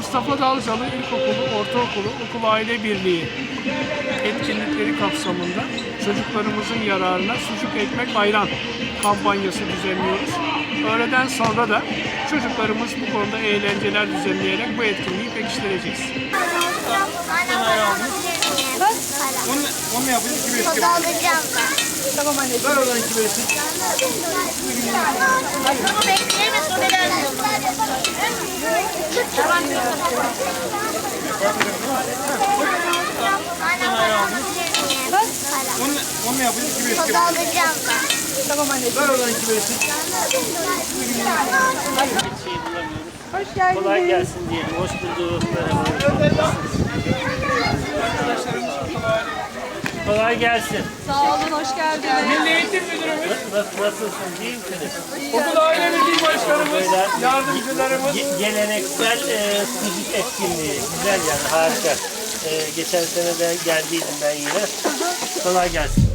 Mustafa Dalcalı İlkokulu, Ortaokulu, Okul Aile Birliği etkinlikleri kapsamında çocuklarımızın yararına sucuk ekmek ayran kampanyası düzenliyoruz. Öğleden sonra da çocuklarımız bu konuda eğlenceler düzenleyerek bu etkinliği pekiştireceğiz. Onu, onu mu? İki beş gibi. alacağım ben. Tamam anne. Ver oradan iki beşlik. Bunu bekleyemez, o beni Onu, onu mu alacağım ben. Tamam anne. Ver oradan iki beşlik. Hoş geldiniz. Kolay gelsin diyelim. Hoş bulduk. Merhaba. Kolay gelsin. Sağ olun, hoş geldiniz. Milli Eğitim Müdürümüz, Nasıl, nasılsın? İyi misiniz? Birliği Başkanımız, yardımcılarımız, Ge- geleneksel e, sucuk etkinliği. Güzel yani harika. E, geçen sene de geldiydim ben yine. Kolay gelsin.